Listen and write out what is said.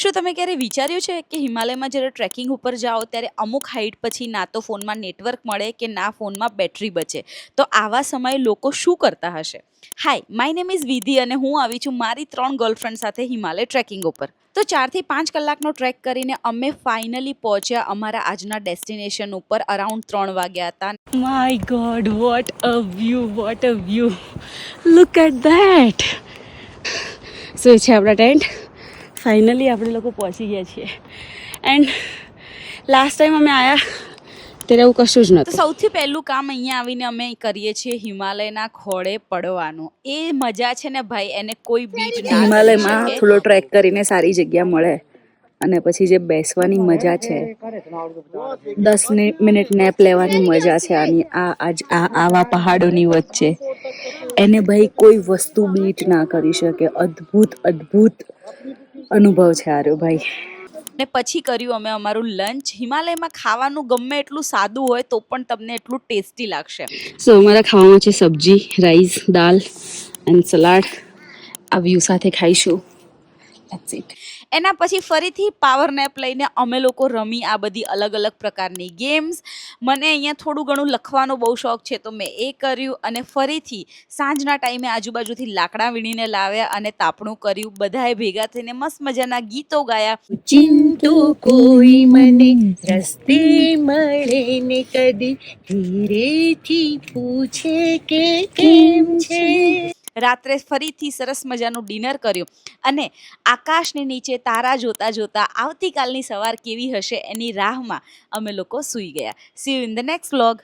શું તમે ક્યારે વિચાર્યું છે કે હિમાલયમાં જ્યારે ટ્રેકિંગ ઉપર જાઓ ત્યારે અમુક હાઈટ પછી ના તો ફોનમાં નેટવર્ક મળે કે ના ફોનમાં બેટરી બચે? તો આવા સમયે લોકો શું કરતા હશે? હાય માય નેમ ઇઝ વિધિ અને હું આવી છું મારી ત્રણ ગર્લફ્રેન્ડ સાથે હિમાલય ટ્રેકિંગ ઉપર. તો ચારથી પાંચ કલાકનો ટ્રેક કરીને અમે ફાઇનલી પહોંચ્યા અમારા આજના ડેસ્ટિનેશન ઉપર અરાઉન્ડ ત્રણ વાગ્યા હતા. My God what a view what a view look at that so છે આપણા ટેન્ટ ફાઇનલી આપણે લોકો પહોંચી ગયા છીએ. એન્ડ લાસ્ટ ટાઈમ અમે આવ્યા ત્યારે એવું કશું જ નહોતું સૌથી પહેલું કામ અહીંયા આવીને અમે કરીએ છીએ હિમાલયના ખોળે પડવાનું. એ મજા છે ને ભાઈ એને કોઈ બીટ હિમાલયમાં થોડો ટ્રેક કરીને સારી જગ્યા મળે. અને પછી જે બેસવાની મજા છે દસ મિનિટ નેપ લેવાની મજા છે આની આ આજ આ આવા પહાડોની વચ્ચે. એને ભાઈ કોઈ વસ્તુ બીટ ના કરી શકે. અદ્ભુત અદ્ભુત. અનુભવ છે આર્યો ભાઈ. ને પછી કર્યું અમે અમારું લંચ હિમાલયમાં ખાવાનું ગમે એટલું સાદું હોય તો પણ તમને એટલું ટેસ્ટી લાગશે. સો અમારા ખાવામાં છે sabzi rice dal and salad આ વ્યૂ સાથે ખાઈશું. That's ઇટ એના પછી ફરીથી પાવર નેપ લઈને અમે લોકો રમી આ બધી અલગ અલગ પ્રકારની ગેમ્સ મને અહીંયા થોડું ઘણું લખવાનો બહુ શોખ છે, તો મેં એ કર્યું અને ફરીથી સાંજના ટાઈમે આજુબાજુથી લાકડા વીણીને લાવ્યા અને તાપણું કર્યું. બધાએ ભેગા થઈને મસ્ત મજાના ગીતો ગાયા. ચિંતુ કોઈ મને રસ્તે મળે ને કદી ધીરેથી પૂછે કે કેમ છે? રાત્રે ફરીથી સરસ મજાનું ડિનર કર્યું. અને આકાશની નીચે તારા જોતા જોતા આવતીકાલની સવાર કેવી હશે એની રાહમાં અમે લોકો સૂઈ ગયા. See you in the next vlog